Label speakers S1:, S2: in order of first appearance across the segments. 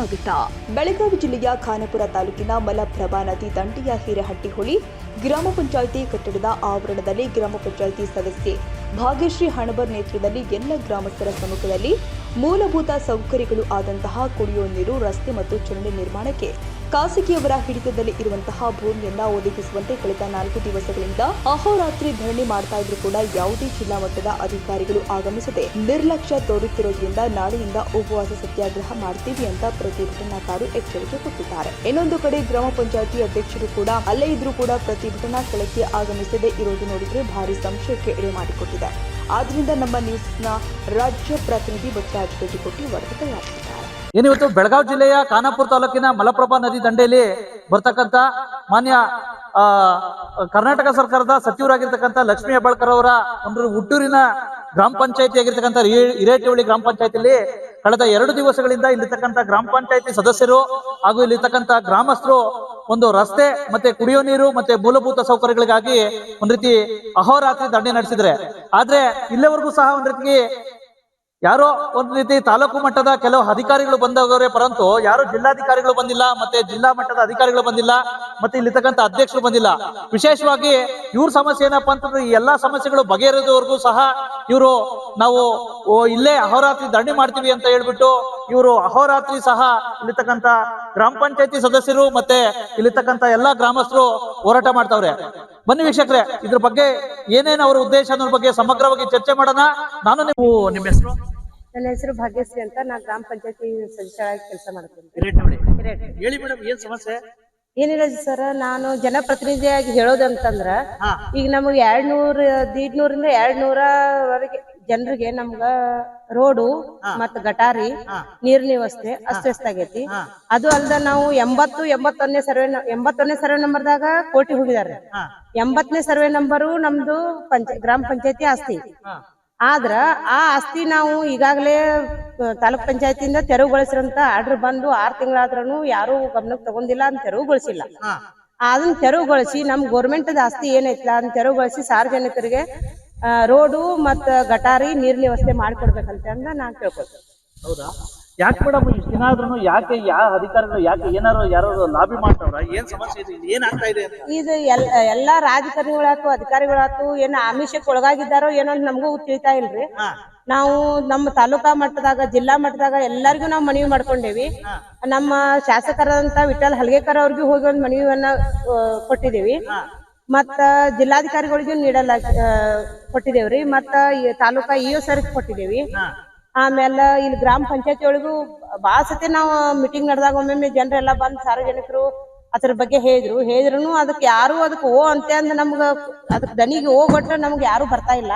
S1: ಸ್ವಾಗತ
S2: ಬೆಳಗಾವಿ ಜಿಲ್ಲೆಯ ಖಾನಾಪುರ ತಾಲೂಕಿನ ಮಲಪ್ರಭಾ ನದಿ ದಂಡೆಯ ಹಿರೇಹಟ್ಟಿಹೊಳಿ ಗ್ರಾಮ ಪಂಚಾಯಿತಿ ಕಟ್ಟಡದ ಆವರಣದಲ್ಲಿ ಗ್ರಾಮ ಪಂಚಾಯಿತಿ ಸದಸ್ಯೆ ಭಾಗ್ಯಶ್ರೀ ಹಣಬರ್ ನೇತೃತ್ವದಲ್ಲಿ ಎಲ್ಲ ಗ್ರಾಮಸ್ಥರ ಸಮ್ಮುಖದಲ್ಲಿ ಮೂಲಭೂತ ಸೌಕರ್ಯಗಳು ಆದಂತಹ ಕುಡಿಯುವ ನೀರು, ರಸ್ತೆ ಮತ್ತು ಚರಂಡಿ ನಿರ್ಮಾಣಕ್ಕೆ ಖಾಸಗಿಯವರ ಹಿಡಿತದಲ್ಲಿ ಇರುವಂತಹ ಭೂಮಿಯನ್ನ ಒದಗಿಸುವಂತೆ ಕಳೆದ ನಾಲ್ಕು ದಿವಸಗಳಿಂದ ಅಹೋರಾತ್ರಿ ಧರಣಿ ಮಾಡ್ತಾ ಇದ್ರು ಕೂಡ ಯಾವುದೇ ಜಿಲ್ಲಾ ಮಟ್ಟದ ಅಧಿಕಾರಿಗಳು ಆಗಮಿಸದೆ ನಿರ್ಲಕ್ಷ್ಯ ತೋರುತ್ತಿರೋದ್ರಿಂದ ನಾಳೆಯಿಂದ ಉಪವಾಸ ಸತ್ಯಾಗ್ರಹ ಮಾಡ್ತೀವಿ ಅಂತ ಪ್ರತಿಭಟನಾಕಾರರು ಎಚ್ಚರಿಕೆ ಕೊಟ್ಟಿದ್ದಾರೆ. ಇನ್ನೊಂದು ಕಡೆ ಗ್ರಾಮ ಪಂಚಾಯತಿ ಅಧ್ಯಕ್ಷರು ಕೂಡ ಅಲ್ಲೇ ಇದ್ರೂ ಕೂಡ ಪ್ರತಿಭಟನಾ ಸ್ಥಳಕ್ಕೆ ಆಗಮಿಸದೆ ಇರೋದು ನೋಡಿದ್ರೆ ಭಾರಿ ಸಂಶಯಕ್ಕೆ ಎಡೆ ಮಾಡಿಕೊಟ್ಟಿದೆ. ಆದ್ರಿಂದ ನಮ್ಮ ನ್ಯೂಸ್ನ ರಾಜ್ಯ ಪ್ರತಿನಿಧಿ ಬಸವರಾಜ್ ಕೊಟ್ಟು ವರದಿ ತಯಾರಿಸಿದ್ದಾರೆ.
S3: ಏನಿವತ್ತು ಬೆಳಗಾವಿ ಜಿಲ್ಲೆಯ ಖಾನಾಪುರ ತಾಲೂಕಿನ ಮಲಪ್ರಭಾ ನದಿ ದಂಡೆಯಲ್ಲಿ ಬರ್ತಕ್ಕಂತ ಮಾನ್ಯ ಕರ್ನಾಟಕ ಸರ್ಕಾರದ ಸಚಿವರಾಗಿರ್ತಕ್ಕಂಥ ಲಕ್ಷ್ಮೀ ಹೆಬ್ಬಾಳ್ಕರ್ ಅವರ ಒಂದು ಹುಟ್ಟೂರಿನ ಗ್ರಾಮ ಪಂಚಾಯತಿ ಆಗಿರ್ತಕ್ಕಂಥ ಹಿರೇ- ಹಿರೇಟೋಳಿ ಗ್ರಾಮ ಪಂಚಾಯತಿಯಲ್ಲಿ ಕಳೆದ ಎರಡು ದಿವಸಗಳಿಂದ ಇಲ್ಲಿರ್ತಕ್ಕಂಥ ಗ್ರಾಮ ಪಂಚಾಯತಿ ಸದಸ್ಯರು ಹಾಗೂ ಇಲ್ಲಿರ್ತಕ್ಕಂಥ ಗ್ರಾಮಸ್ಥರು ಒಂದು ರಸ್ತೆ ಮತ್ತೆ ಕುಡಿಯೋ ನೀರು ಮತ್ತೆ ಮೂಲಭೂತ ಸೌಕರ್ಯಗಳಿಗಾಗಿ ಒಂದ್ ರೀತಿ ಅಹೋರಾತ್ರಿ ದಂಡೆ ನಡೆಸಿದ್ರೆ ಆದ್ರೆ ಇಲ್ಲಿವರೆಗೂ ಸಹ ಒಂದ್ ರೀತಿ ಯಾರೋ ಒಂದ್ ರೀತಿ ತಾಲೂಕು ಮಟ್ಟದ ಕೆಲವು ಅಧಿಕಾರಿಗಳು ಬಂದವರೇ ಪರಂತು ಯಾರು ಜಿಲ್ಲಾಧಿಕಾರಿಗಳು ಬಂದಿಲ್ಲ, ಮತ್ತೆ ಜಿಲ್ಲಾ ಮಟ್ಟದ ಅಧಿಕಾರಿಗಳು ಬಂದಿಲ್ಲ, ಮತ್ತೆ ಇಲ್ಲಿರ್ತಕ್ಕಂಥ ಅಧ್ಯಕ್ಷರು ಬಂದಿಲ್ಲ. ವಿಶೇಷವಾಗಿ ಇವ್ರ ಸಮಸ್ಯೆ ಏನಪ್ಪಾ ಅಂತಂದ್ರೆ ಈ ಎಲ್ಲಾ ಸಮಸ್ಯೆಗಳು ಬಗೆಹರಿದವರೆಗೂ ಸಹ ಇವರು ನಾವು ಇಲ್ಲೇ ಅಹೋರಾತ್ರಿ ದಂಡಿ ಮಾಡ್ತೀವಿ ಅಂತ ಹೇಳ್ಬಿಟ್ಟು ಇವರು ಅಹೋರಾತ್ರಿ ಸಹ ಇಲ್ಲಿರ್ತಕ್ಕಂಥ ಗ್ರಾಮ ಪಂಚಾಯತಿ ಸದಸ್ಯರು ಮತ್ತೆ ಇಲ್ಲಿರ್ತಕ್ಕಂಥ ಎಲ್ಲಾ ಗ್ರಾಮಸ್ಥರು ಹೋರಾಟ ಮಾಡ್ತಾವ್ರೆ. ಬನ್ನಿ ವೀಕ್ಷಕರೇ ಇದ್ರ ಬಗ್ಗೆ ಏನೇನು ಅವರ ಉದ್ದೇಶ ಅನ್ನೋದ್ರ ಬಗ್ಗೆ ಸಮಗ್ರವಾಗಿ ಚರ್ಚೆ ಮಾಡೋಣ. ನಾನು ನೀವು ನಿಮ್ಮ ಹೆಸರು?
S4: ನನ್ನ ಹೆಸರು ಭಾಗ್ಯಶ್ರೀ ಅಂತ ನಾನು ಗ್ರಾಮ ಪಂಚಾಯತಿ ಸದಸ್ಯರಾಗಿ ಕೆಲಸ ಮಾಡ್ತೀನಿ.
S3: ಹೇಳಿ ಮೇಡಮ್ ಏನ್ ಸಮಸ್ಯೆ?
S4: ಏನಿಲ್ಲ ಸರ್ ನಾನು ಜನಪ್ರತಿನಿಧಿಯಾಗಿ ಹೇಳೋದಂತಂದ್ರ. ಈಗ ನಮಗೆ ಎರಡ್ ನೂರ ದೀಡ್ನೂರಿಂದ ಎರಡ್ ನೂರವರೆಗೆ ಜನರಿಗೆ ನಮ್ಗ ರೋಡು ಮತ್ತ ಗಟಾರಿ ನೀರಿನ ವ್ಯವಸ್ಥೆ ಅಸ್ತವ್ಯಸ್ತ ಆಗೈತಿ. ಅದು ಅಲ್ದ ನಾವು ಎಂಬತ್ತು ಎಂಬತ್ತೊಂದನೇ ಸರ್ವೆ ಎಂಬತ್ತೊಂದನೇ ಸರ್ವೆ ನಂಬರ್ ದಾಗ ಕೋಟಿ ಹೋಗಿದಾರೆ. ಎಂಬತ್ತನೇ ಸರ್ವೆ ನಂಬರು ನಮ್ದು ಪಂಚ ಗ್ರಾಮ ಪಂಚಾಯತಿ ಆಸ್ತಿ. ಆದ್ರ ಆ ಆಸ್ತಿ ನಾವು ಈಗಾಗಲೇ ತಾಲೂಕ್ ಪಂಚಾಯತಿಯಿಂದ ತೆರವುಗೊಳಿಸಿರಂತ ಆರ್ಡರ್ ಬಂದು ಆರ್ ತಿಂಗಳಾದ್ರೂ ಯಾರು ಗಮನಕ್ಕೆ ತಗೊಂಡಿಲ್ಲ ಅಂತ ತೆರವುಗೊಳಿಸಿಲ್ಲ. ಅದನ್ನ ತೆರವುಗೊಳಿಸಿ ನಮ್ ಗೋರ್ಮೆಂಟ್ ಆಸ್ತಿ ಏನೈತಿಲ್ಲ ಅದನ್ನ ತೆರವುಗೊಳಿಸಿ ಸಾರ್ವಜನಿಕರಿಗೆ ರೋಡು ಮತ್ತ ಗಟಾರಿ ನೀರಿನ ವ್ಯವಸ್ಥೆ ಮಾಡ್ಕೊಡ್ಬೇಕಂತ ಅಂದ ನಾನ್ ಕೇಳ್ಕೊಳ್ತೇನೆ
S3: ಹೌದಾ? ಯಾಕೆ ಮೇಡಮ್ ಇಷ್ಟು ದಿನ ಆದ್ರೂ ಯಾಕೆ ಯಾವ ಅಧಿಕಾರಿಗಳು ಯಾಕೆ ಏನಾರು ಯಾರು ಲಾಬಿ ಮಾಡ್ತಾವ್ರ? ಏನ್ ಸಮಸ್ಯೆ ಇದೆ? ಇಲ್ಲಿ ಏನ್ ಆಗ್ತಾ ಇದೆ ಅಂತ?
S4: ಇದು ಎಲ್ ಎಲ್ಲಾ ರಾಜಕಾರಣಿಗಳಾತು ಅಧಿಕಾರಿಗಳಾತು ಏನ್ ಆಮಿಷಕ್ಕೆ ಒಳಗಾಗಿದ್ದಾರೋ ಏನೋ ಅಂತ ನಮಗೂ ತಿಳಿತಾ ಇಲ್ರಿ. ನಾವು ನಮ್ಮ ತಾಲೂಕಾ ಮಟ್ಟದಾಗ ಜಿಲ್ಲಾ ಮಟ್ಟದಾಗ ಎಲ್ಲರಿಗೂ ನಾವು ಮನವಿ ಮಾಡ್ಕೊಂಡೇವಿ. ನಮ್ಮ ಶಾಸಕರಾದಂತ ವಿಠಲ್ ಹಲ್ಗೇಕರ್ ಅವ್ರಿಗೂ ಹೋಗಿ ಒಂದು ಮನವಿಯನ್ನ ಆ, ಕೊಟ್ಟಿದ್ದೇವಿ. ಮತ್ತ ಜಿಲ್ಲಾಧಿಕಾರಿಗಳಿಗೂ ನೀಡಲ ಕೊಟ್ಟಿದೇವ್ರಿ ಮತ್ತ ತಾಲೂಕಾ ಇಒ ಸರ್ ಕೊಟ್ಟಿದ್ದೇವಿ. ಆಮೇಲೆ ಇಲ್ಲಿ ಗ್ರಾಮ ಪಂಚಾಯತಿ ಒಳಗೂ ಬಾಳ ಸತಿ ನಾವು ಮೀಟಿಂಗ್ ನಡೆದಾಗ ಒಮ್ಮೊಮ್ಮೆ ಜನರೆಲ್ಲ ಬಂದ್ ಸಾರ್ವಜನಿಕರು ಅದ್ರ ಬಗ್ಗೆ ಹೇಳಿದ್ರು. ಹೇಳಿದ್ರು ಅದಕ್ಕೆ ಯಾರು ಅದಕ್ಕೆ ಓ ಅಂತ ಅಂದ್ರೆ ನಮ್ಗ ಅದಕ್ಕೆ ದನಿಗೆ ಓ ಕೊಟ್ರೆ ನಮ್ಗೆ ಯಾರು ಬರ್ತಾ ಇಲ್ಲ.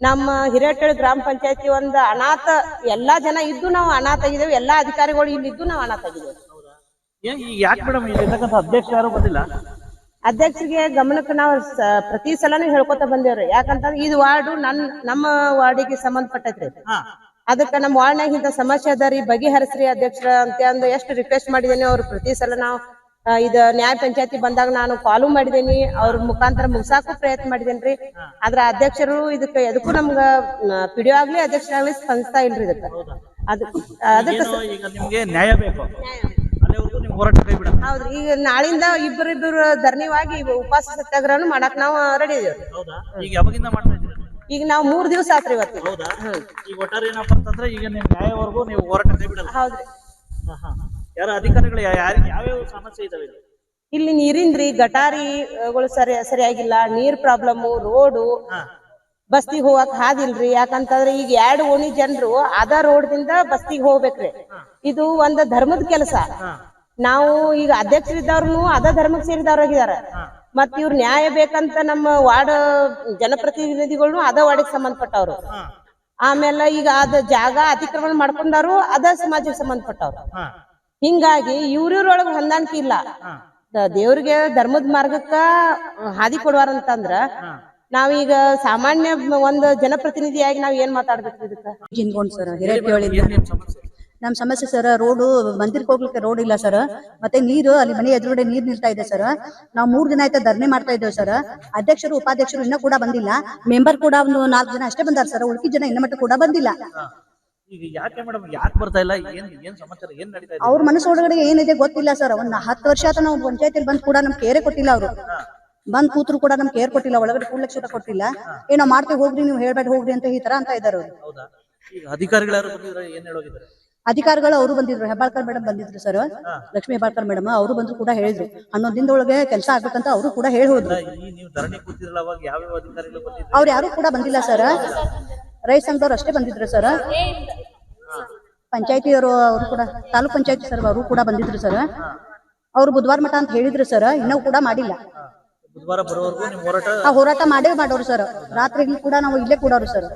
S4: ನಮ್ಮ ಹಿರೇಟಳ್ಳಿ ಗ್ರಾಮ ಪಂಚಾಯತಿ ಒಂದ್ ಅನಾಥ ಎಲ್ಲಾ ಜನ ಇದ್ದು ನಾವು ಅನಾಥ ಆಗಿದ್ದೇವೆ. ಎಲ್ಲಾ ಅಧಿಕಾರಿಗಳು ಇಲ್ಲಿ ಇದ್ದು ನಾವು ಅನಾಥ ಆಗಿದ್ದೇವೆ.
S3: ಯಾಕೆ ಮೇಡಮ್ ಅಧ್ಯಕ್ಷ ಯಾರು ಬಂದಿಲ್ಲ?
S4: ಅಧ್ಯಕ್ಷರಿಗೆ ಗಮನಕ್ಕೆ ನಾವು ಪ್ರತಿ ಸಲನೂ ಹೇಳ್ಕೊತ ಬಂದೇವ್ರಿ. ಯಾಕಂತಂದ್ರೆ ಇದು ವಾರ್ಡು ನನ್ ನಮ್ಮ ವಾರ್ಡಿಗೆ ಸಂಬಂಧಪಟ್ಟೈತ್ರಿ. ಅದಕ್ಕ ನಮ್ಮ ವಾರ್ಡ್ನಾಗ ಇಂತ ಸಮಸ್ಯೆ ಅದ ರೀ ಬಗೆಹರಿಸ್ರಿ ಅಧ್ಯಕ್ಷರ ಅಂತ ಅಂದ್ ಎಷ್ಟು ರಿಕ್ವೆಸ್ಟ್ ಮಾಡಿದೇನಿ ಅವ್ರು ಪ್ರತಿ ಸಲ ನಾವು ಇದ ನ್ಯಾಯ ಪಂಚಾಯತಿ ಬಂದಾಗ ನಾನು ಕಾಲು ಮಾಡಿದೇನಿ. ಅವ್ರ ಮುಖಾಂತರ ಮುಗಿಸಾಕು ಪ್ರಯತ್ನ ಮಾಡಿದೇನ್ರಿ. ಆದ್ರ ಅಧ್ಯಕ್ಷರು ಇದಕ್ಕೆ ಎದಕ್ಕೂ ನಮ್ಗ ಪಿಡಿಯೋ ಆಗ್ಲಿ ಅಧ್ಯಕ್ಷರಾಗ್ಲಿ ಸ್ಪಂದಿಸ್ತಾ ಇಲ್ರಿ ಇದಕ್ಕ. ಅದಕ್ಕೆ ಅದಕ್ಕೆ
S3: ನಿಮ್ಗೆ ನ್ಯಾಯ ಬೇಕು. ಹೋರಾಟ ಕೈ ಬಿಡ
S4: ಹೌದ್ರಿ ಈಗ ನಾಳಿಂದ ಇಬ್ಬರಿಬ್ಬರು ಧರ್ಣಿವಾಗಿ ಉಪವಾಸ ಸತ್ಯಾಗ್ರಹ ಮಾಡಕ್ ನಾವು ರೆಡಿ ಇದೀವಿ.
S3: ಹೌದಾ? ಈಗ ಯಾವಾಗಿಂದ ಮಾಡ್ತಾ ಇದ್ದೀರಾ?
S4: ಈಗ ನಾವು ಮೂರ್ ದಿವಸ ಆತ್ರಿ ಇವತ್ತು.
S3: ಹೌದಾ? ಈಗ ಒಟ್ಟಾರೆ ಏನಪ್ಪಾ ಅಂತಂದ್ರೆ ಈಗ ನಿಮ್ ನ್ಯಾಯವರೆಗೂ ನೀವು ಹೋರಾಟ ಕೈ ಬಿಡಲ್ಲ
S4: ಹೌದ್ರಿ.
S3: ಹಾ, ಹಾ. ಯಾರ ಅಧಿಕಾರಿಗಳು ಯಾ- ಯಾರಿಗೆ ಯಾವ್ಯಾವ ಸಮಸ್ಯೆ ಇದಾವೆ ಇಲ್ಲಿ?
S4: ಇಲ್ಲಿ ನೀರಿಂದ್ರಿ ಗಟಾರಿಗಳು ಸರಿ ಸರಿಯಾಗಿಲ್ಲ ನೀರ್ ಪ್ರಾಬ್ಲಮ್ ರೋಡು ಬಸ್ತಿಗೆ ಹೋಗಕ್ ಹಾದಿಲ್ರಿ. ಯಾಕಂತಂದ್ರೆ ಈಗ ಎರಡು ಓಣಿ ಜನರು ಅದ ರೋಡ್ ದಿಂದ ಬಸ್ತಿಗೆ ಹೋಗ್ಬೇಕ್ರಿ. ಇದು ಒಂದ್ ಧರ್ಮದ ಕೆಲಸ. ನಾವು ಈಗ ಅಧ್ಯಕ್ಷರಿದ್ದವ್ರು ಅದ ಧರ್ಮಕ್ಕೆ ಸೇರಿದವ್ರಾಗಿದಾರ ಮತ್ ಇವ್ರ ನ್ಯಾಯ ಬೇಕಂತ ನಮ್ಮ ವಾರ್ಡ್ ಜನಪ್ರತಿನಿಧಿಗಳು ಅದ ವಾರ್ಡಿಗೆ ಸಂಬಂಧಪಟ್ಟವ್ರು. ಆಮೇಲೆ ಈಗ ಅದ ಜಾಗ ಅತಿಕ್ರಮಣ ಮಾಡ್ಕೊಂಡಾರು ಅದ ಸಮಾಜಕ್ಕೆ ಸಂಬಂಧಪಟ್ಟವ್ರು. ಹಿಂಗಾಗಿ ಇವ್ರಿವ್ರೊಳಗ ಹೊಂದಾಣಿಕೆ ಇಲ್ಲ. ದೇವ್ರಿಗೆ ಧರ್ಮದ ಮಾರ್ಗಕ್ಕ ಹಾದಿ ಕೊಡುವಾರಂತಂದ್ರ ನಾವೀಗ ಸಾಮಾನ್ಯ ಒಂದ್ ಜನಪ್ರತಿನಿಧಿಯಾಗಿ ನಾವ್ ಏನ್ ಮಾತಾಡ್ಬೇಕು ಇದಕ್ಕ?
S5: ಜಿನ್ಗೊಂಡ್ ಸರ್ ಹಿರೇಟಿಯೊಳಿಂದ
S3: ಏನ್ ನಿಮ್ ಸಮಸ್ಯೆ
S5: ಸರ್ ರೋಡು ಮಂದಿರಕ್ಕೆ ಹೋಗ್ಲಿಕ್ಕೆ ರೋಡ್ ಇಲ್ಲ ಸರ್. ಮತ್ತೆ ನೀರು ಅಲ್ಲಿ ಮನೆ ಎದುರುಗಡೆ ನೀರ್ ನಿಲ್ತಾ ಇದೆ ಸರ್. ನಾವು ಮೂರ್ ದಿನ ಆಯ್ತಾ ಧರಣಿ ಮಾಡ್ತಾ ಇದ್ದೇವೆ ಸರ್. ಅಧ್ಯಕ್ಷರು ಉಪಾಧ್ಯಕ್ಷರು ಇನ್ನೂ ಕೂಡ ಬಂದಿಲ್ಲ. ಮೆಂಬರ್ ಕೂಡ ಒಂದು ನಾಲ್ಕು ಜನ ಅಷ್ಟೇ ಬಂದಾರ ಸರ್. ಉಳ್ಕಿ ಜನ ಇನ್ನ ಮಟ್ಟ ಕೂಡ ಬಂದಿಲ್ಲ.
S6: ಈಗ ಯಾಕೆ ಮೇಡಮ್ ಯಾಕೆ ಬರ್ತಾ ಇಲ್ಲ? ಏನ್ ಏನ್ ಸಮಾಚಾರ ಏನ್ ನಡೀತಾ ಇದೆ?
S5: ಅವ್ರ ಮನಸ್ಸು ಒಳಗಡೆ ಏನಿದೆ ಗೊತ್ತಿಲ್ಲ ಸರ್. ಒಂದ್ ಹತ್ತು ವರ್ಷ ಆತ ನಾವು ಪಂಚಾಯತಿಲಿ ಬಂದ್ ಕೂಡ ನಮ್ ಕೇರೆ ಕೊಟ್ಟಿಲ್ಲ ಅವರು. ಬಂದ್ ಕೂತ್ರು ಕೂಡ ನಮ್ಗೆ ಕೇರ್ ಕೊಟ್ಟಿಲ್ಲ. ಒಳಗಡೆ ಕೂಡ್ಲಕ್ಷ ಕೊಟ್ಟಿಲ್ಲ. ಏನೋ ಮಾಡ್ತೀವಿ ಹೋಗ್ರಿ ನೀವು ಹೇಳ್ಬೇಡ ಹೋಗ್ರಿ ಅಂತ ಈ ತರ ಅಂತ ಇದಾರೆ ಅವ್ರು.
S6: ಈಗ ಅಧಿಕಾರಿಗಳು ಏನ್ ಹೇಳೋಗಿದ್ದಾರೆ?
S5: ಅಧಿಕಾರಿಗಳು ಅವರು ಬಂದಿದ್ರು. ಹೆಬ್ಬಾಳ್ಕರ್ ಮೇಡಮ್ ಬಂದಿದ್ರು ಸರ್. ಲಕ್ಷ್ಮೀ ಹೆಬ್ಬಾಳ್ಕರ್ ಮೇಡಮ್ ಅವರು ಬಂದ್ರು ಕೂಡ ಹೇಳಿದ್ರು. ಹನ್ನೊಂದು ದಿನದೊಳಗೆ ಕೆಲಸ ಆಗ್ಬೇಕಂತ ಅವರು ಕೂಡ ಹೇಳಿ ಹೋದ್ರು. ಅವ್ರು ಯಾರು ಕೂಡ ಬಂದಿಲ್ಲ ಸರ್. ರೈತ ಸಂಘದವ್ರು ಅಷ್ಟೇ ಬಂದಿದ್ರು ಸರ್. ಪಂಚಾಯತಿಯವರು ಅವರು ಕೂಡ ತಾಲೂಕ್ ಪಂಚಾಯತಿ ಸರ್ ಅವರು ಕೂಡ ಬಂದಿದ್ರು ಸರ್. ಅವ್ರು ಬುಧವಾರ ಮಠ ಅಂತ ಹೇಳಿದ್ರು ಸರ್. ಇನ್ನೂ ಕೂಡ ಮಾಡಿಲ್ಲ.
S6: ಹೋರಾಟ
S5: ಮಾಡೇ ಮಾಡೋರು ಸರ್. ರಾತ್ರಿ ಕೂಡ ನಾವು ಇಲ್ಲೇ ಕೂಡೋರು ಸರ್.